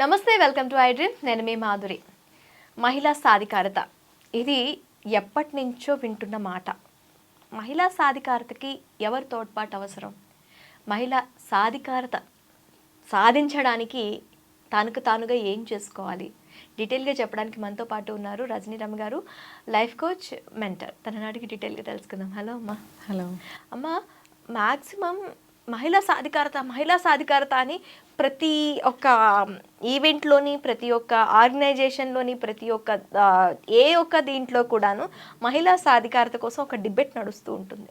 నమస్తే welcome to I dream నేను మీ మాధురి. మహిళా సాధికారత ఇది ఎప్పటి నుంచో వింటున్న మాట. మహిళా సాధికారతకి ఎవరి తోడ్పాటు అవసరం? మహిళా సాధికారత సాధించడానికి తనకు తానుగా ఏం చేసుకోవాలి? డీటెయిల్గా చెప్పడానికి మనతో పాటు ఉన్నారు రజనీరామ్ గారు లైఫ్ కోచ్ మెంటర్. తన నాటికి డీటెయిల్గా తెలుసుకుందాం. హలో అమ్మా. హలో. అమ్మ మ్యాక్సిమం మహిళా సాధికారత మహిళా సాధికారత అని ప్రతి ఒక్క ఈవెంట్లోని ప్రతి ఒక్క ఆర్గనైజేషన్లోని ప్రతి ఒక్క ఏ ఒక్క దీంట్లో కూడాను మహిళా సాధికారత కోసం ఒక డిబేట్ నడుస్తూ ఉంటుంది.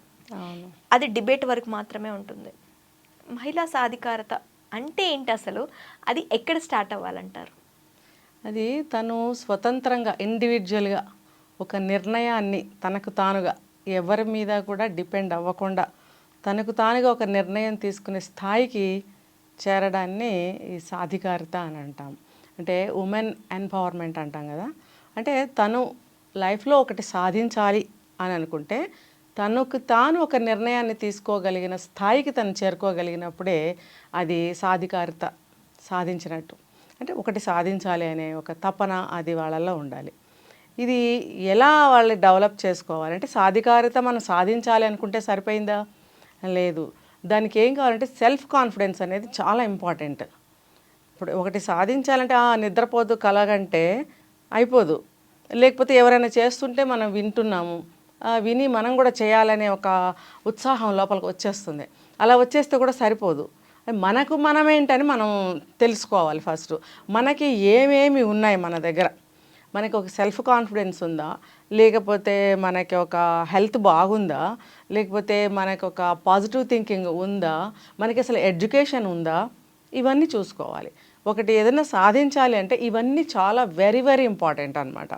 అది డిబేట్ వరకు మాత్రమే ఉంటుంది. మహిళా సాధికారత అంటే ఏంటి అసలు? అది ఎక్కడ స్టార్ట్ అవ్వాలంటారు? అది తను స్వతంత్రంగా ఇండివిజువల్గా ఒక నిర్ణయాన్ని తనకు తానుగా ఎవరి మీద కూడా డిపెండ్ అవ్వకుండా తనకు తానుగా ఒక నిర్ణయం తీసుకునే స్థాయికి చేరడాన్ని ఈ సాధికారిత అని అంటాం. అంటే ఉమెన్ ఎంపవర్మెంట్ అంటాం కదా. అంటే తను లైఫ్లో ఒకటి సాధించాలి అని అనుకుంటే తనకు తాను ఒక నిర్ణయాన్ని తీసుకోగలిగిన స్థాయికి తను చేరుకోగలిగినప్పుడే అది సాధికారిత సాధించినట్టు. అంటే ఒకటి సాధించాలి అనే ఒక తపన అది వాళ్ళల్లో ఉండాలి. ఇది ఎలా వాళ్ళు డెవలప్ చేసుకోవాలి? అంటే సాధికారిత మనం సాధించాలి అనుకుంటే సరిపోయిందా? లేదు. దానికి ఏం కావాలంటే సెల్ఫ్ కాన్ఫిడెన్స్ అనేది చాలా ఇంపార్టెంట్ ఇప్పుడు ఒకటి సాధించాలంటే ఆ నిద్రపోదు కలగంటే అయిపోదు. లేకపోతే ఎవరైనా చేస్తుంటే మనం వింటున్నాము విని మనం కూడా చేయాలనే ఒక ఉత్సాహం లోపలికి వచ్చేస్తుంది. అలా వచ్చేస్తే కూడా సరిపోదు. మనకు మనమేంటని మనం తెలుసుకోవాలి ఫస్ట్ మనకి ఏమేమి ఉన్నాయి మన దగ్గర? మనకి ఒక సెల్ఫ్ కాన్ఫిడెన్స్ ఉందా? లేకపోతే మనకి ఒక హెల్త్ బాగుందా? లేకపోతే మనకు ఒక పాజిటివ్ థింకింగ్ ఉందా? మనకి అసలు ఎడ్యుకేషన్ ఉందా? ఇవన్నీ చూసుకోవాలి. ఒకటి ఏదైనా సాధించాలి అంటే ఇవన్నీ చాలా వెరీ వెరీ ఇంపార్టెంట్ అనమాట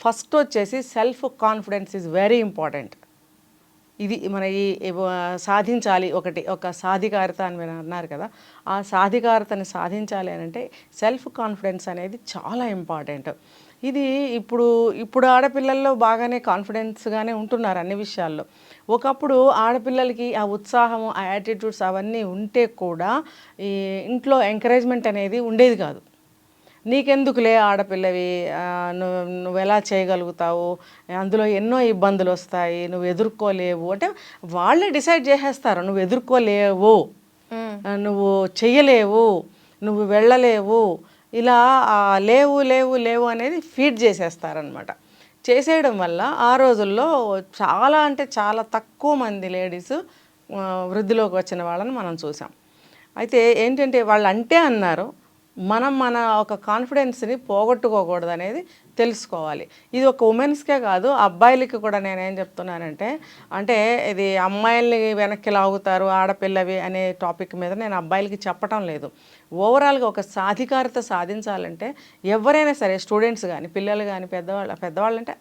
ఫస్ట్ వచ్చేసి self confidence is very important ఇది మన ఈ సాధించాలి ఒకటి ఒక సాధికారత అని మీరు అన్నారు కదా ఆ సాధికారతని సాధించాలి అని అంటే సెల్ఫ్ కాన్ఫిడెన్స్ అనేది చాలా ఇంపార్టెంట్ ఇది ఇప్పుడు ఇప్పుడు ఆడపిల్లల్లో బాగానే కాన్ఫిడెన్స్గానే ఉంటున్నారు అన్ని విషయాల్లో. ఒకప్పుడు ఆడపిల్లలకి ఆ ఉత్సాహము ఆ యాటిట్యూడ్స్ అవన్నీ ఉంటే కూడా ఈ ఇంట్లో ఎంకరేజ్మెంట్ అనేది ఉండేది కాదు. నీకెందుకులే ఆడపిల్లవి? నువ్వు నువ్వు ఎలా చేయగలుగుతావు? అందులో ఎన్నో ఇబ్బందులు వస్తాయి. నువ్వు ఎదుర్కోలేవు. అంటే వాళ్ళే డిసైడ్ చేసేస్తారు. నువ్వు ఎదుర్కోలేవు. నువ్వు చెయ్యలేవు. నువ్వు వెళ్ళలేవు. ఇలా లేవు లేవు లేవు అనేది ఫీడ్ చేసేస్తారనమాట చేసేయడం వల్ల ఆ రోజుల్లో చాలా అంటే చాలా తక్కువ మంది లేడీస్ వృద్ధిలోకి వచ్చిన వాళ్ళని మనం చూసాం. అయితే ఏంటంటే వాళ్ళు అంటే అన్నారు మనం మన ఒక కాన్ఫిడెన్స్ని పోగొట్టుకోకూడదు అనేది తెలుసుకోవాలి. ఇది ఒక ఉమెన్స్కే కాదు అబ్బాయిలకి కూడా నేనేం చెప్తున్నానంటే అంటే ఇది అమ్మాయిల్ని వెనక్కి లాగుతారు ఆడపిల్లవి అనే టాపిక్ మీద నేను అబ్బాయిలకి చెప్పటం లేదు. ఓవరాల్గా ఒక సాధికారత సాధించాలంటే ఎవరైనా సరే స్టూడెంట్స్ కానీ పిల్లలు కానీ పెద్దవాళ్ళు పెద్దవాళ్ళు అంటే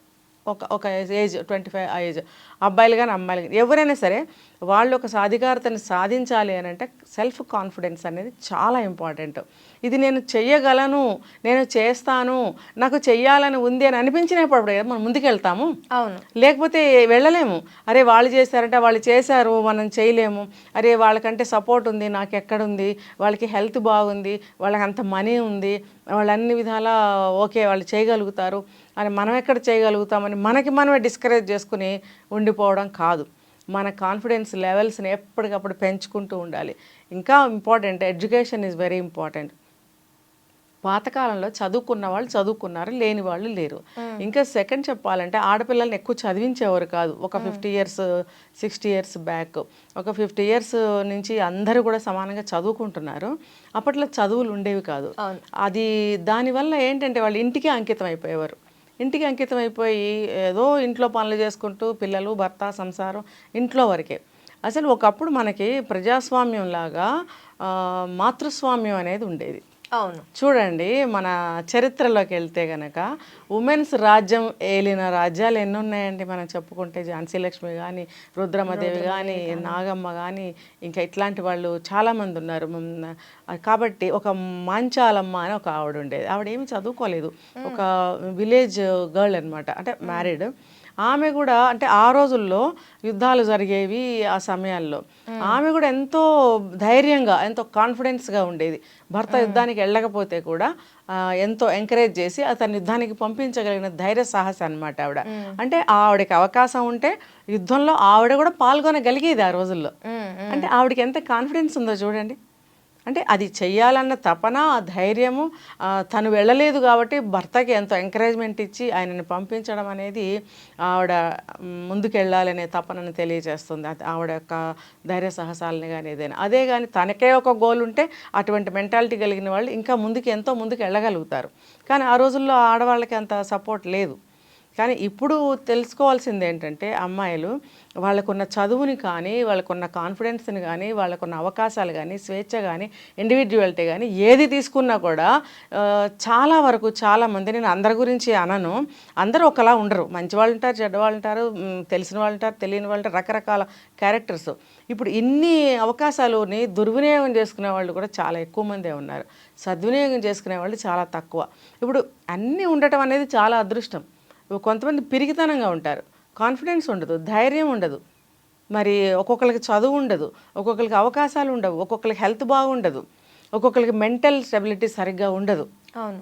ఒక ఒక ఏజ్ ట్వంటీ ఫైవ్ ఏజ్. అబ్బాయిలు కానీ అమ్మాయిలు కానీ ఎవరైనా సరే వాళ్ళు ఒక సాధికారతని సాధించాలి అని అంటే సెల్ఫ్ కాన్ఫిడెన్స్ అనేది చాలా ఇంపార్టెంట్. ఇది నేను చెయ్యగలను నేను చేస్తాను నాకు చెయ్యాలని ఉంది అని అనిపించినప్పుడు కదా మనం ముందుకెళ్తాము. అవును. లేకపోతే వెళ్ళలేము. అరే వాళ్ళు చేశారంటే వాళ్ళు చేశారు మనం చేయలేము. అరే వాళ్ళకంటే సపోర్ట్ ఉంది నాకు ఎక్కడుంది వాళ్ళకి హెల్త్ బాగుంది వాళ్ళకి అంత మనీ ఉంది వాళ్ళు అన్ని విధాలా ఓకే వాళ్ళు చేయగలుగుతారు. అని మనం ఎక్కడ చేయగలుగుతామని మనకి మనమే డిస్కరేజ్ చేసుకుని ఉండిపోవడం కాదు. మన కాన్ఫిడెన్స్ లెవెల్స్ని ఎప్పటికప్పుడు పెంచుకుంటూ ఉండాలి. ఇంకా important education is very important పాతకాలంలో చదువుకున్న వాళ్ళు చదువుకున్నారు లేని వాళ్ళు లేరు. ఇంకా సెకండ్ చెప్పాలంటే ఆడపిల్లల్ని ఎక్కువ చదివించేవారు కాదు. ఒక fifty years sixty years back ఒక ఫిఫ్టీ ఇయర్స్ నుంచి అందరూ కూడా సమానంగా చదువుకుంటున్నారు. అప్పట్లో చదువులు ఉండేవి కాదు. అది దానివల్ల ఏంటంటే వాళ్ళు ఇంటికి అంకితం అయిపోయేవారు. ఇంటికి అంకితం అయిపోయి ఏదో ఇంట్లో పనులు చేసుకుంటూ పిల్లలు భర్త సంసారం ఇంట్లో వరకే. అసలు ఒకప్పుడు మనకి ప్రజాస్వామ్యం లాగా మాతృస్వామ్యం అనేది ఉండేది. అవును. చూడండి మన చరిత్రలోకి వెళ్తే గనక ఉమెన్స్ రాజ్యం ఏలిన రాజ్యాలు ఎన్ని ఉన్నాయండి మనం చెప్పుకుంటే? ఝాన్సీ లక్ష్మి కానీ రుద్రమదేవి కానీ నాగమ్మ కానీ ఇంకా ఇట్లాంటి వాళ్ళు చాలామంది ఉన్నారు. కాబట్టి ఒక మాంచాలమ్మ అని ఒక ఆవిడ ఉండేది. ఆవిడ ఏమి చదువుకోలేదు. ఒక విలేజ్ గర్ల్ అన్నమాట. అంటే మ్యారీడ్. ఆమె కూడా అంటే ఆ రోజుల్లో యుద్ధాలు జరిగేవి ఆ సమయాల్లో. ఆమె కూడా ఎంతో ధైర్యంగా ఎంతో కాన్ఫిడెన్స్గా ఉండేది. భర్త యుద్ధానికి వెళ్ళకపోతే కూడా ఎంతో ఎంకరేజ్ చేసి అతన్ని యుద్ధానికి పంపించగలిగిన ధైర్య సాహస అనమాట ఆవిడ. అంటే ఆవిడకి అవకాశం ఉంటే యుద్ధంలో ఆవిడ కూడా పాల్గొనగలిగేది ఆ రోజుల్లో. అంటే ఆవిడకి ఎంత కాన్ఫిడెన్స్ ఉందో చూడండి. అంటే అది చెయ్యాలన్న తపన ఆ ధైర్యము తను వెళ్ళలేదు కాబట్టి భర్తకి ఎంతో ఎంకరేజ్మెంట్ ఇచ్చి ఆయనను పంపించడం అనేది ఆవిడ ముందుకెళ్ళాలనే తపనను తెలియజేస్తుంది. ఆవిడ యొక్క ధైర్య సాహసాలని కానీ ఏదైనా. అదే కానీ తనకే ఒక గోల్ ఉంటే అటువంటి మెంటాలిటీ కలిగిన వాళ్ళు ఇంకా ముందుకు ఎంతో ముందుకు వెళ్ళగలుగుతారు. కానీ ఆ రోజుల్లో ఆడవాళ్ళకి అంత సపోర్ట్ లేదు. కానీ ఇప్పుడు తెలుసుకోవాల్సింది ఏంటంటే అమ్మాయిలు వాళ్ళకున్న చదువుని కానీ వాళ్ళకున్న కాన్ఫిడెన్స్ని కానీ వాళ్ళకున్న అవకాశాలు కానీ స్వేచ్ఛ కానీ ఇండివిజువాలిటీ కానీ ఏది తీసుకున్నా కూడా చాలా వరకు చాలా మంది నేను అందరి గురించి అనను. అందరూ ఒకలా ఉండరు. మంచి వాళ్ళు ఉంటారు చెడ్డవాళ్ళు ఉంటారు తెలిసిన వాళ్ళు ఉంటారు తెలియని వాళ్ళు ఉంటారు రకరకాల క్యారెక్టర్స్. ఇప్పుడు ఇన్ని అవకాశాలని దుర్వినియోగం చేసుకునే వాళ్ళు కూడా చాలా ఎక్కువ మందే ఉన్నారు. సద్వినియోగం చేసుకునే వాళ్ళు చాలా తక్కువ. ఇప్పుడు అన్నీ ఉండటం అనేది చాలా అదృష్టం. కొంతమంది పిరిగితనంగా ఉంటారు. కాన్ఫిడెన్స్ ఉండదు ధైర్యం ఉండదు. మరి ఒక్కొక్కరికి చదువు ఉండదు ఒక్కొక్కరికి అవకాశాలు ఉండవు ఒక్కొక్కరికి హెల్త్ బాగుండదు ఒక్కొక్కరికి మెంటల్ స్టెబిలిటీ సరిగ్గా ఉండదు. అవును.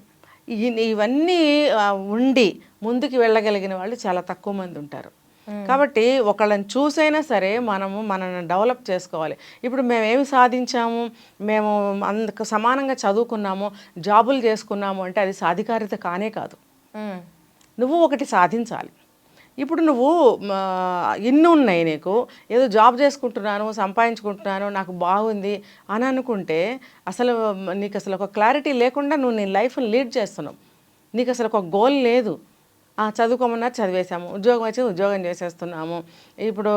ఇవన్నీ ఉండి ముందుకు వెళ్ళగలిగిన వాళ్ళు చాలా తక్కువ మంది ఉంటారు. కాబట్టి ఒకళ్ళని చూసైనా సరే మనము మనల్ని డెవలప్ చేసుకోవాలి. ఇప్పుడు మేము ఏమి సాధించాము? మేము అందుకు సమానంగా చదువుకున్నాము జాబులు చేసుకున్నాము అంటే అది సాధికారిత కానే కాదు. నువ్వు ఒకటి సాధించాలి. ఇప్పుడు నువ్వు ఎన్ని ఉన్నాయి నీకు. ఏదో జాబ్ చేసుకుంటున్నాను సంపాదించుకుంటున్నాను నాకు బాగుంది అని అనుకుంటే అసలు నీకు అసలు ఒక క్లారిటీ లేకుండా నువ్వు నీ లైఫ్ని లీడ్ చేస్తున్నావు. నీకు అసలు ఒక గోల్ లేదు. చదువుకోమన్నా చదివేశాము. ఉద్యోగం వచ్చి ఉద్యోగం చేసేస్తున్నాము. ఇప్పుడు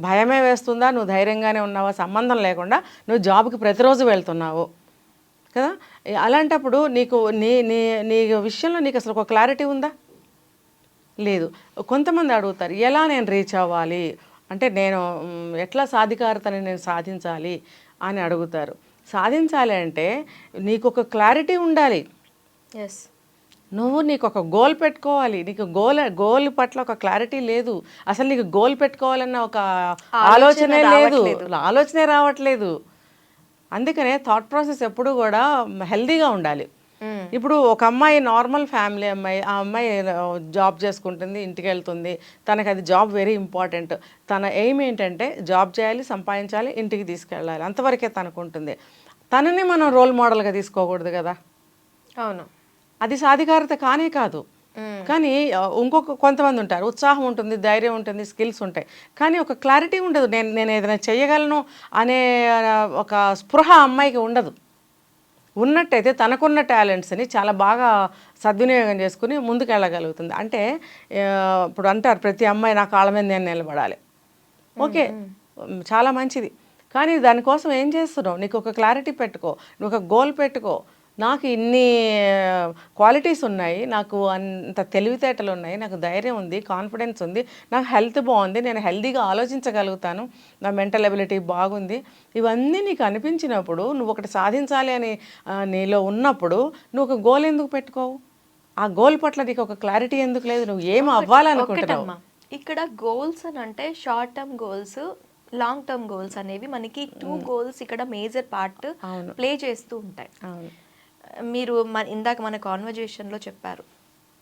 భయమే వేస్తుందా? నువ్వు ధైర్యంగానే ఉన్నావా? సంబంధం లేకుండా నువ్వు జాబ్కి ప్రతిరోజు వెళ్తున్నావు. కదా? అలాంటప్పుడు నీకు నీ నీ నీ విషయంలో నీకు అసలు ఒక క్లారిటీ ఉందా? లేదు. కొంతమంది అడుగుతారు ఎలా నేను రీచ్ అవ్వాలి? అంటే నేను ఎట్లా సాధికారతని నేను సాధించాలి? అని అడుగుతారు. సాధించాలి అంటే నీకు ఒక క్లారిటీ ఉండాలి. ఎస్ నువ్వు నీకు ఒక గోల్ పెట్టుకోవాలి. నీకు గోల్ గోల్ పట్ల ఒక క్లారిటీ లేదు. అసలు నీకు గోల్ పెట్టుకోవాలన్న ఒక ఆలోచనే లేదు. ఆలోచనే రావట్లేదు. అందుకనే థాట్ ప్రాసెస్ ఎప్పుడు కూడా హెల్దీగా ఉండాలి. ఇప్పుడు ఒక అమ్మాయి నార్మల్ ఫ్యామిలీ అమ్మాయి ఆ అమ్మాయి జాబ్ చేసుకుంటుంది ఇంటికి వెళ్తుంది తనకు అది జాబ్ వెరీ ఇంపార్టెంట్. తన ఎయిమ్ ఏంటంటే జాబ్ చేయాలి సంపాదించాలి ఇంటికి తీసుకెళ్ళాలి. అంతవరకే తనకు ఉంటుంది తనని మనం రోల్ మోడల్గా తీసుకోకూడదు కదా. అవును. అది సాధికారత కానే కాదు. కానీ ఇంకొక కొంతమంది ఉంటారు. ఉత్సాహం ఉంటుంది ధైర్యం ఉంటుంది స్కిల్స్ ఉంటాయి. కానీ ఒక క్లారిటీ ఉండదు. నేను నేను ఏదైనా చేయగలను అనే ఒక స్పృహ అమ్మాయికి ఉండదు. ఉన్నట్టయితే తనకున్న టాలెంట్స్ని చాలా బాగా సద్వినియోగం చేసుకుని ముందుకు వెళ్ళగలుగుతుంది అంటే ఇప్పుడు అంటారు ప్రతి అమ్మాయి నా కాళ్ళ మీద నేను నిలబడాలి. ఓకే చాలా మంచిది. కానీ దానికోసం ఏం చేస్తున్నావు? నీకు ఒక క్లారిటీ పెట్టుకో నువ్వు ఒక గోల్ పెట్టుకో. నాకు ఇన్ని క్వాలిటీస్ ఉన్నాయి నాకు అంత తెలివితేటలు ఉన్నాయి నాకు ధైర్యం ఉంది కాన్ఫిడెన్స్ ఉంది నాకు హెల్త్ బాగుంది నేను హెల్తీగా ఆలోచించగలుగుతాను నా మెంటల్ ఎబిలిటీ బాగుంది. ఇవన్నీ నీకు అనిపించినప్పుడు నువ్వు ఒకటి సాధించాలి అని నీలో ఉన్నప్పుడు నువ్వు ఒక గోల్ ఎందుకు పెట్టుకోవు? ఆ గోల్ పట్ల నీకు ఒక క్లారిటీ ఎందుకు లేదు? నువ్వు ఏం అవ్వాలనుకుంటున్నావు? ఇక్కడ గోల్స్ అని అంటే short term goals long term goals అనేవి మనకి టూ గోల్స్ ఇక్కడ మేజర్ పార్ట్. ప్లే చేస్తూ ఉంటాయి. మీరు మన ఇందాక మన కాన్వర్జేషన్లో చెప్పారు.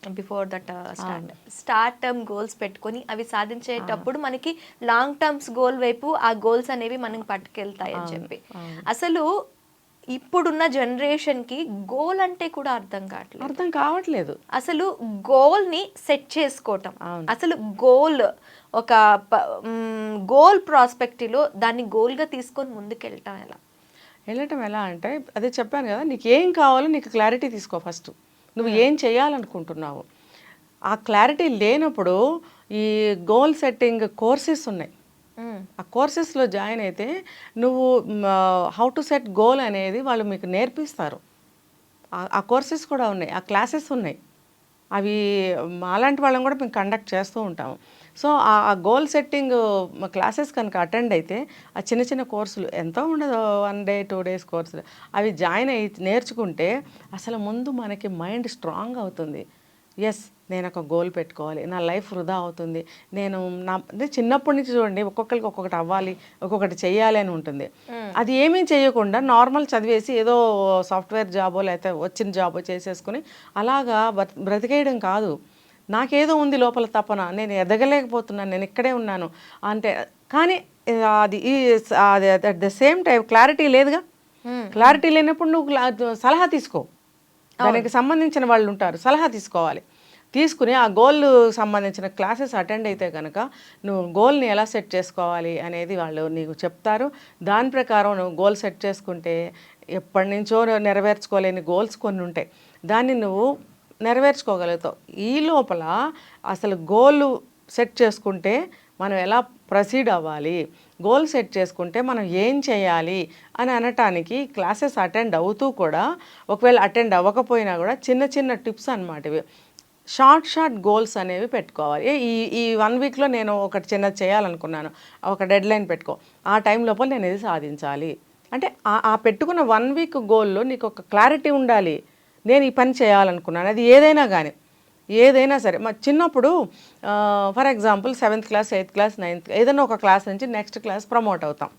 Before that start start term goals పెట్టుకొని అవి సాధించేటప్పుడు మనకి లాంగ్ టర్మ్స్ గోల్ వైపు ఆ గోల్స్ అనేవి మనం పట్టుకెళ్తాయి అని చెప్పి. అసలు ఇప్పుడున్న జనరేషన్కి గోల్ అంటే కూడా అర్థం కావట్లేదు. అర్థం కావట్లేదు. అసలు గోల్ని సెట్ చేసుకోవటం. అసలు గోల్ ఒక గోల్ ప్రాస్పెక్టివ్ దాన్ని గోల్గా తీసుకొని ముందుకెళ్ళటం ఎలా? వెళ్ళటం ఎలా అంటే అదే చెప్పాను కదా నీకు ఏం కావాలో నీకు క్లారిటీ తీసుకో ఫస్ట్ నువ్వు ఏం చేయాలనుకుంటున్నావు. ఆ క్లారిటీ లేనప్పుడు ఈ గోల్ సెట్టింగ్ కోర్సెస్ ఉన్నాయి. మ్మ్. ఆ కోర్సెస్లో జాయిన్ అయితే నువ్వు హౌ టు సెట్ గోల్ అనేది వాళ్ళు మీకు నేర్పిస్తారు. ఆ- ఆ కోర్సెస్ కూడా ఉన్నాయి ఆ క్లాసెస్ ఉన్నాయి. అవి అలాంటి వాళ్ళని కూడా మేము కండక్ట్ చేస్తూ ఉంటాము. సో ఆ గోల్ సెట్టింగ్ క్లాసెస్ కనుక అటెండ్ అయితే ఆ చిన్న చిన్న కోర్సులు ఎంతో ఉండదు వన్ డే టూ డేస్ కోర్సులు అవి జాయిన్ అయ్యి నేర్చుకుంటే అసలు ముందు మనకి మైండ్ స్ట్రాంగ్ అవుతుంది. ఎస్ నేను ఒక గోల్ పెట్టుకోవాలి నా లైఫ్ వృధా అవుతుంది నేను నా అంటే చిన్నప్పటి నుంచి చూడండి ఒక్కొక్కరికి ఒక్కొక్కటి అవ్వాలి ఒక్కొక్కటి చెయ్యాలి అని ఉంటుంది. అది ఏమీ చేయకుండా నార్మల్ చదివేసి ఏదో సాఫ్ట్వేర్ జాబో లేకపోతే వచ్చిన జాబో చేసేసుకుని అలాగా బ్రత- బ్రతికేయడం కాదు. నాకేదో ఉంది లోపల తపన నేను ఎదగలేకపోతున్నాను నేను ఇక్కడే ఉన్నాను అంటే కానీ అది ఈ అది at the same time clarity లేదుగా? క్లారిటీ లేనప్పుడు నువ్వు సలహా తీసుకో. దానికి సంబంధించిన వాళ్ళు ఉంటారు సలహా తీసుకోవాలి. తీసుకుని ఆ గోల్ సంబంధించిన క్లాసెస్ అటెండ్ అయితే కనుక నువ్వు గోల్ని ఎలా సెట్ చేసుకోవాలి అనేది వాళ్ళు నీకు చెప్తారు. దాని ప్రకారం నువ్వు గోల్ సెట్ చేసుకుంటే ఎప్పటి నుంచో నెరవేర్చుకోలేని గోల్స్ కొన్ని ఉంటాయి. దాన్ని నువ్వు నెరవేర్చుకోగలుగుతావు ఈ లోపల అసలు గోల్ సెట్ చేసుకుంటే మనం ఎలా ప్రొసీడ్ అవ్వాలి? గోల్ సెట్ చేసుకుంటే మనం ఏం చేయాలి? అని అనటానికి క్లాసెస్ అటెండ్ అవుతూ కూడా ఒకవేళ అటెండ్ అవ్వకపోయినా కూడా చిన్న చిన్న టిప్స్ అనమాట ఇవి. షార్ట్ షార్ట్ గోల్స్ అనేవి పెట్టుకోవాలి. ఈ ఈ వన్ వీక్లో నేను ఒకటి చిన్నది చేయాలనుకున్నాను. ఒక డెడ్ లైన్ పెట్టుకో. ఆ టైం లోపల నేను ఇది సాధించాలి. అంటే ఆ- ఆ పెట్టుకున్న వన్ వీక్ గోల్లో నీకు ఒక క్లారిటీ ఉండాలి. నేను ఈ పని చేయాలనుకున్నాను. అది ఏదైనా కానీ ఏదైనా సరే. మా చిన్నప్పుడు for example seventh class eighth class ninth ఏదైనా ఒక క్లాస్ నుంచి నెక్స్ట్ క్లాస్ ప్రమోట్ అవుతాం.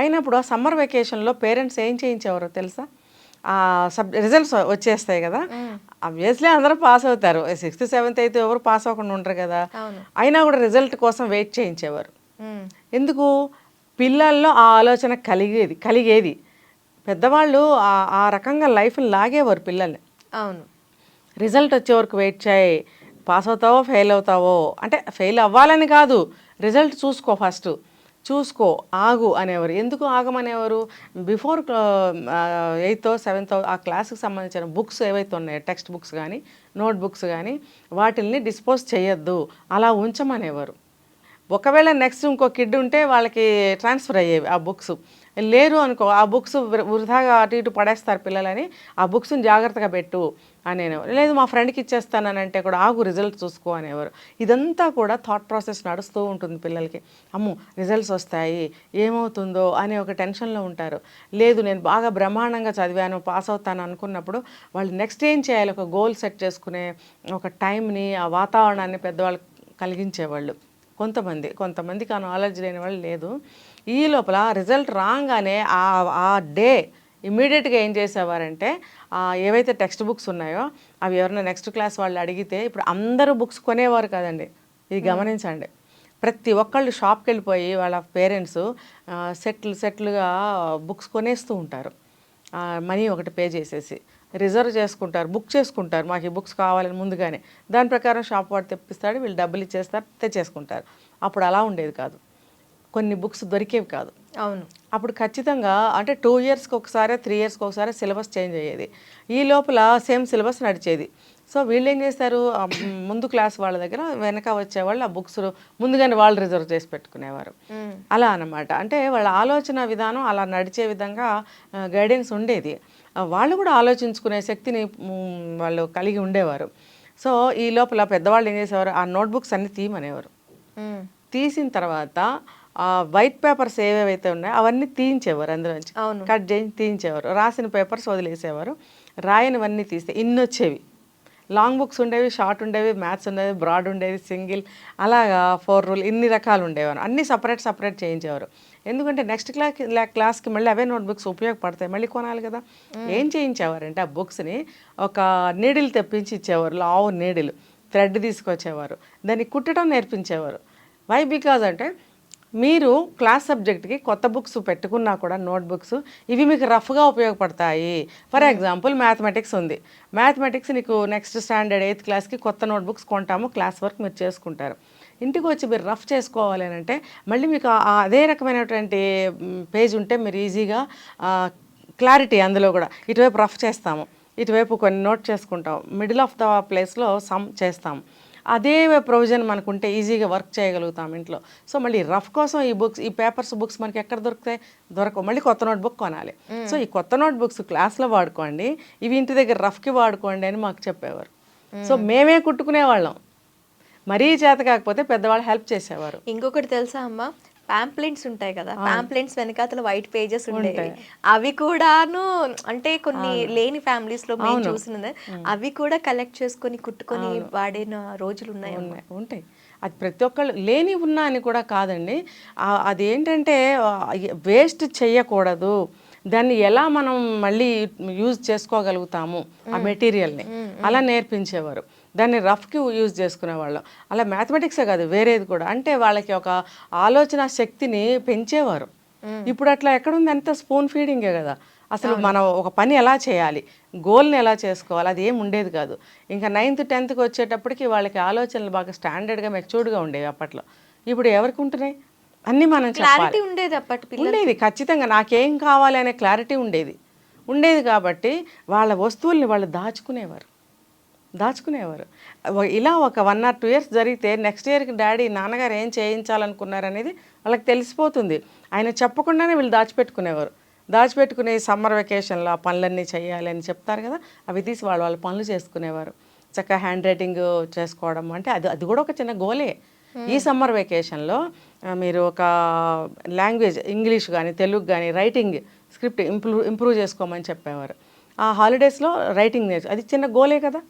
అయినప్పుడు ఆ సమ్మర్ వెకేషన్లో పేరెంట్స్ ఏం చేయించేవారో తెలుసా? ఆ సబ్ రిజల్ట్స్ వచ్చేస్తాయి కదా. అబ్వియస్లీ అందరూ పాస్ అవుతారు. సిక్స్త్ సెవెంత్ అయితే ఎవరు పాస్ అవ్వకుండా ఉంటారు కదా. అయినా కూడా రిజల్ట్ కోసం వెయిట్ చేయించేవారు. ఎందుకు? పిల్లల్లో ఆ ఆలోచన కలిగేది కలిగేది. పెద్దవాళ్ళు ఆ- ఆ రకంగా లైఫ్ని లాగేవారు పిల్లల్ని. అవును. రిజల్ట్ వచ్చే వరకు వెయిట్ చేయి పాస్ అవుతావో ఫెయిల్ అవుతావో అంటే ఫెయిల్ అవ్వాలని కాదు రిజల్ట్ చూసుకో ఫస్ట్. చూసుకో ఆగు అనేవారు. ఎందుకు ఆగమనేవారు? బిఫోర్ ఎయిత్ సెవెంత్ ఆ క్లాస్కి సంబంధించిన బుక్స్ ఏవైతే ఉన్నాయో టెక్స్ట్ బుక్స్ కానీ నోట్ బుక్స్ కానీ వాటిల్ని డిస్పోజ్ చేయొద్దు అలా ఉంచమనేవారు. ఒకవేళ నెక్స్ట్ ఇంకో కిడ్ ఉంటే వాళ్ళకి ట్రాన్స్ఫర్ అయ్యేవి ఆ బుక్స్. లేరు అనుకో ఆ బుక్స్ వృధాగా అటు ఇటు పడేస్తారు పిల్లలని ఆ బుక్స్ని జాగ్రత్తగా పెట్టు అనేవారు. లేదు మా ఫ్రెండ్కి ఇచ్చేస్తానని అంటే కూడా ఆగు రిజల్ట్ చూసుకో అనేవారు. ఇదంతా కూడా థాట్ ప్రాసెస్ నడుస్తూ ఉంటుంది పిల్లలకి. అమ్ము రిజల్ట్స్ వస్తాయి ఏమవుతుందో అనే ఒక టెన్షన్లో ఉంటారు. లేదు నేను బాగా బ్రహ్మాండంగా చదివాను పాస్ అవుతాను అనుకున్నప్పుడు వాళ్ళు నెక్స్ట్ ఏం చేయాలి? ఒక గోల్ సెట్ చేసుకునే ఒక టైంని ఆ వాతావరణాన్ని పెద్దవాళ్ళు కలిగించేవాళ్ళు. కొంతమంది కొంతమందికి ఆ నాలెడ్జ్ లేని వాళ్ళు లేదు. ఈ లోపల రిజల్ట్ రాగానే ఆ ఆ డే ఇమీడియట్గా ఏం చేసేవారంటే ఏవైతే టెక్స్ట్ బుక్స్ ఉన్నాయో అవి ఎవరైనా నెక్స్ట్ క్లాస్ వాళ్ళు అడిగితే ఇప్పుడు అందరూ బుక్స్ కొనేవారు కదండి. ఇది గమనించండి. ప్రతి ఒక్కళ్ళు షాప్కి వెళ్ళిపోయి వాళ్ళ పేరెంట్స్ సెట్లు సెట్లుగా బుక్స్ కొనేస్తూ ఉంటారు. మనీ ఒకటి పే చేసేసి. రిజర్వ్ చేసుకుంటారు బుక్ చేసుకుంటారు. మాకు ఈ బుక్స్ కావాలని ముందుగానే. దాని ప్రకారం షాప్ వాడు తెప్పిస్తాడు వీళ్ళు డబ్బులు ఇచ్చేస్తారు తెచ్చేసుకుంటారు అప్పుడు అలా ఉండేది కాదు. కొన్ని బుక్స్ దొరికేవి కాదు. అవును. అప్పుడు ఖచ్చితంగా అంటే టూ ఇయర్స్కి ఒకసారి త్రీ ఇయర్స్కి ఒకసారి సిలబస్ చేంజ్ అయ్యేది. ఈ లోపల సేమ్ సిలబస్ నడిచేది. సో వీళ్ళు ఏం చేస్తారు? ఆ ముందు క్లాస్ వాళ్ళ దగ్గర వెనక వచ్చేవాళ్ళు ఆ బుక్స్ ముందుగానే వాళ్ళు రిజర్వ్ చేసి పెట్టుకునేవారు. అలా అన్నమాట. అంటే వాళ్ళ ఆలోచన విధానం అలా నడిచే విధంగా గైడెన్స్ ఉండేది. వాళ్ళు కూడా ఆలోచించుకునే శక్తిని వాళ్ళు కలిగి ఉండేవారు. సో ఈ లోపల పెద్దవాళ్ళు ఏం చేసేవారు? ఆ నోట్బుక్స్ అన్ని తీయమనేవారు. తీసిన తర్వాత ఆ వైట్ పేపర్స్ ఏవేవైతే ఉన్నాయో అవన్నీ తీయించేవారు అందులోంచి కట్ చేసి తీయించేవారు. రాసిన పేపర్స్ వదిలేసేవారు. రాయనివన్నీ తీస్తే ఇన్ని వచ్చేవి లాంగ్ బుక్స్ ఉండేవి షార్ట్ ఉండేవి మ్యాథ్స్ ఉండేవి బ్రాడ్ ఉండేవి సింగిల్ అలాగా ఫోర్ రూల్ ఇన్ని రకాలు ఉండేవారు అన్నీ సపరేట్ సపరేట్ చేయించేవారు. ఎందుకంటే నెక్స్ట్ క్లాస్ క్లాస్కి మళ్ళీ అవే నోట్ బుక్స్ ఉపయోగపడతాయి. మళ్ళీ కొనాలి కదా. ఏం చేయించేవారంటే ఆ బుక్స్ని ఒక నీడిల్ తెప్పించి ఇచ్చేవారు లావు నీడిల్ థ్రెడ్ తీసుకొచ్చేవారు. దాన్ని కుట్టడం నేర్పించేవారు. వై బికాజ్ అంటే మీరు క్లాస్ సబ్జెక్ట్కి కొత్త బుక్స్ పెట్టుకున్నా కూడా నోట్ బుక్స్ ఇవి మీకు రఫ్గా ఉపయోగపడతాయి. ఫర్ ఎగ్జాంపుల్ మ్యాథమెటిక్స్ ఉంది. మ్యాథమెటిక్స్ నీకు నెక్స్ట్ స్టాండర్డ్ ఎయిత్ క్లాస్కి కొత్త నోట్ బుక్స్ కొంటాము క్లాస్ వర్క్ మీరు చేసుకుంటారు. ఇంటికి వచ్చి మీరు రఫ్ చేసుకోవాలి అని అంటే మళ్ళీ మీకు అదే రకమైనటువంటి పేజ్ ఉంటే మీరు ఈజీగా క్లారిటీ అందులో కూడా ఇటువైపు రఫ్ చేస్తాము ఇటువైపు కొన్ని నోట్ చేసుకుంటాం మిడిల్ ఆఫ్ ద ప్లేస్లో సమ్ చేస్తాం. అదే ప్రొవిజన్ మనకుంటే ఈజీగా వర్క్ చేయగలుగుతాం ఇంట్లో. సో మళ్ళీ రఫ్ కోసం ఈ బుక్స్ ఈ పేపర్స్ బుక్స్ మనకి ఎక్కడ దొరుకుతాయి దొరకవు. మళ్ళీ కొత్త నోట్ బుక్ కొనాలి సో ఈ కొత్త నోట్ బుక్స్ క్లాస్లో వాడుకోండి. ఇవి ఇంటి దగ్గర రఫ్కి వాడుకోండి అని మాకు చెప్పేవారు. సో మేమే కుట్టుకునేవాళ్ళం. మరీ చేత కాకపోతే పెద్దవాళ్ళు హెల్ప్ చేసేవారు. ఇంకొకటి తెలుసా అమ్మ? పాంప్లెంట్స్ ఉంటాయి కదా. పాంప్లెంట్స్ వెనకాతల వైట్ పేజెస్ ఉండేవి. ఉంటాయి. అవి కూడాను అంటే కొన్ని లేని ఫ్యామిలీస్లో మేము చూసినది. అవి కూడా కలెక్ట్ చేసుకొని కుట్టుకొని వాడిన రోజులు ఉన్నాయి ఉంటాయి. అది ప్రతి ఒక్కళ్ళు లేని ఉన్నా అని కూడా కాదండి. అదేంటంటే వేస్ట్ చేయకూడదు. దాన్ని ఎలా మనం మళ్ళీ యూజ్ చేసుకోగలుగుతాము? ఆ మెటీరియల్ని అలా నేర్పించేవారు. దాన్ని రఫ్కి యూజ్ చేసుకునేవాళ్ళం. అలా మ్యాథమెటిక్సే కాదు వేరేది కూడా. అంటే వాళ్ళకి ఒక ఆలోచన శక్తిని పెంచేవారు. ఇప్పుడు అట్లా ఎక్కడుంది? అంత స్పూన్ ఫీడింగే కదా. అసలు మనం ఒక పని ఎలా చేయాలి? గోల్ని ఎలా చేసుకోవాలి? అది ఏం ఉండేది కాదు. ఇంకా నైన్త్ టెన్త్కి వచ్చేటప్పటికి వాళ్ళకి ఆలోచనలు బాగా స్టాండర్డ్గా మెచ్యూర్డ్గా ఉండేవి అప్పట్లో. ఇప్పుడు ఎవరికి ఉంటున్నాయి? అన్నీ మనం క్లారిటీ ఉండేది అప్పటి ఉండేది ఖచ్చితంగా. నాకేం కావాలి అనే క్లారిటీ ఉండేది. ఉండేది కాబట్టి వాళ్ళ వస్తువుల్ని వాళ్ళు దాచుకునేవారు. దాచుకునేవారు. ఇలా ఒక వన్ ఆర్ టూ ఇయర్స్ జరిగితే నెక్స్ట్ ఇయర్కి డాడీ నాన్నగారు ఏం చేయించాలనుకున్నారు అనేది వాళ్ళకి తెలిసిపోతుంది. ఆయన చెప్పకుండానే వీళ్ళు దాచిపెట్టుకునేవారు. దాచిపెట్టుకునే సమ్మర్ వెకేషన్లో ఆ పనులన్నీ చేయాలి అని చెప్తారు కదా అవి తీసి వాళ్ళు వాళ్ళ పనులు చేసుకునేవారు. చక్కగా హ్యాండ్ రైటింగ్ చేసుకోవడం అంటే అది అది కూడా ఒక చిన్న గోలే ఈ సమ్మర్ వెకేషన్లో మీరు ఒక లాంగ్వేజ్ ఇంగ్లీష్ కానీ తెలుగు కానీ రైటింగ్ స్క్రిప్ట్ ఇంప్రూవ్ ఇంప్రూవ్ చేసుకోమని చెప్పేవారు. ఆ హాలిడేస్లో రైటింగ్ నేర్చు అది చిన్న గోలే కదా.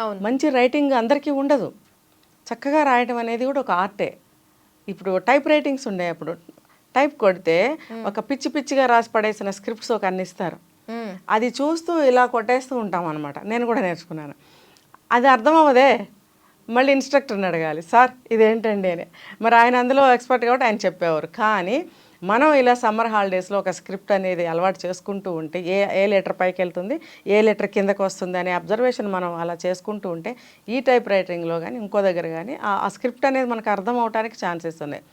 మంచి రైటింగ్ అందరికీ ఉండదు. చక్కగా రాయడం అనేది కూడా ఒక ఆర్టే. ఇప్పుడు టైప్ రైటింగ్స్ ఉండే అప్పుడు. టైప్ కొడితే ఒక పిచ్చి పిచ్చిగా రాసి పడేసిన స్క్రిప్ట్స్ ఒక అన్ని ఇస్తారు. అది చూస్తూ ఇలా కొట్టేస్తూ ఉంటాం అనమాట నేను కూడా నేర్చుకున్నాను. అది అర్థం అవ్వదే మళ్ళీ ఇన్స్ట్రక్టర్ని అడగాలి. సార్ ఇదేంటండి అని. మరి ఆయన అందులో ఎక్స్పర్ట్ కాబట్టి ఆయన చెప్పేవారు. కానీ మనం ఇలా సమ్మర్ హాలిడేస్లో ఒక స్క్రిప్ట్ అనేది అలవాటు చేసుకుంటూ ఉంటే ఏ ఏ లెటర్ పైకి వెళ్తుంది ఏ లెటర్ కిందకు వస్తుంది అనే అబ్జర్వేషన్ మనం అలా చేసుకుంటూ ఉంటే ఈ టైప్ రైటింగ్లో కానీ ఇంకో దగ్గర కానీ ఆ స్క్రిప్ట్ అనేది మనకు అర్థం అవడానికి ఛాన్సెస్ ఉన్నాయి.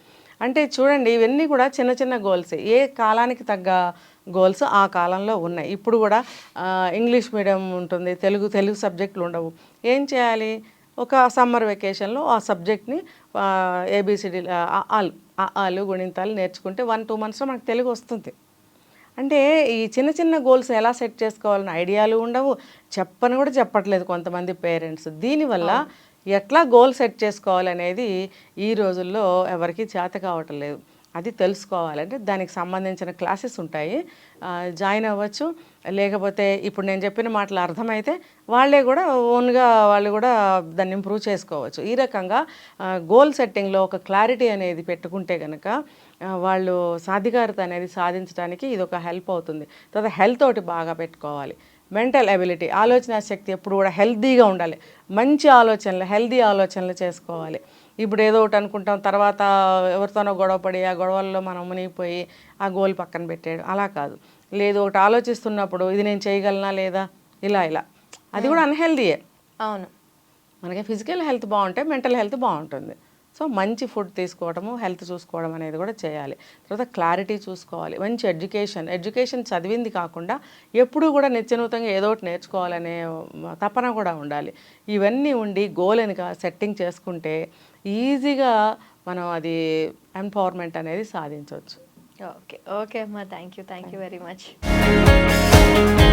అంటే చూడండి ఇవన్నీ కూడా చిన్న చిన్న గోల్స్. ఏ కాలానికి తగ్గ గోల్స్ ఆ కాలంలో ఉన్నాయి. ఇప్పుడు కూడా ఇంగ్లీష్ మీడియం ఉంటుంది తెలుగు తెలుగు సబ్జెక్టులు ఉండవు. ఏం చేయాలి? ఒక సమ్మర్ వెకేషన్లో ఆ సబ్జెక్ట్ని ఏబిసిడి ఆలు ఆలు గుణింతాలు నేర్చుకుంటే వన్ టూ మంత్స్లో మనకు తెలుగు వస్తుంది. అంటే ఈ చిన్న చిన్న గోల్స్ ఎలా సెట్ చేసుకోవాలని ఐడియాలు ఉండవు. చెప్పని కూడా చెప్పట్లేదు కొంతమంది పేరెంట్స్. దీనివల్ల ఎట్లా గోల్ సెట్ చేసుకోవాలనేది ఈ రోజుల్లో ఎవరికి చేత కావటం లేదు. అది తెలుసుకోవాలంటే దానికి సంబంధించిన క్లాసెస్ ఉంటాయి. జాయిన్ అవ్వచ్చు. లేకపోతే ఇప్పుడు నేను చెప్పిన మాటలు అర్థమైతే వాళ్ళే కూడా ఓన్గా వాళ్ళు కూడా దాన్ని ఇంప్రూవ్ చేసుకోవచ్చు. ఈ రకంగా గోల్ సెట్టింగ్లో ఒక క్లారిటీ అనేది పెట్టుకుంటే కనుక వాళ్ళు సాధికారత అనేది సాధించడానికి ఇది ఒక హెల్ప్ అవుతుంది. తర్వాత హెల్త్ ఒకటి బాగా పెట్టుకోవాలి. మెంటల్ అబిలిటీ ఆలోచన శక్తి ఎప్పుడు కూడా హెల్తీగా ఉండాలి. మంచి ఆలోచనలు హెల్తీ ఆలోచనలు చేసుకోవాలి. ఇప్పుడు ఏదో ఒకటి అనుకుంటాం తర్వాత ఎవరితోనో గొడవపడి ఆ గొడవల్లో మనం మునిగిపోయి ఆ గోల్ పక్కన పెట్టేయడం అలా కాదు. లేదు ఒకటి ఆలోచిస్తున్నప్పుడు ఇది నేను చేయగలనా లేదా? ఇలా ఇలా. అది కూడా అన్హెల్దీయే. అవును. మనకి ఫిజికల్ హెల్త్ బాగుంటే మెంటల్ హెల్త్ బాగుంటుంది. సో మంచి ఫుడ్ తీసుకోవడము హెల్త్ చూసుకోవడం అనేది కూడా చేయాలి. తర్వాత క్లారిటీ చూసుకోవాలి మంచి ఎడ్యుకేషన్. ఎడ్యుకేషన్ చదివింది కాకుండా ఎప్పుడూ కూడా నిత్యనూతంగా ఏదో ఒకటి నేర్చుకోవాలనే తపన కూడా ఉండాలి. ఇవన్నీ ఉండి గోల్ అని సెట్టింగ్ చేసుకుంటే ఈజీగా మనం అది ఎంపవర్మెంట్ అనేది సాధించవచ్చు. ఓకే ఓకే అమ్మా. Thank you thank you very much.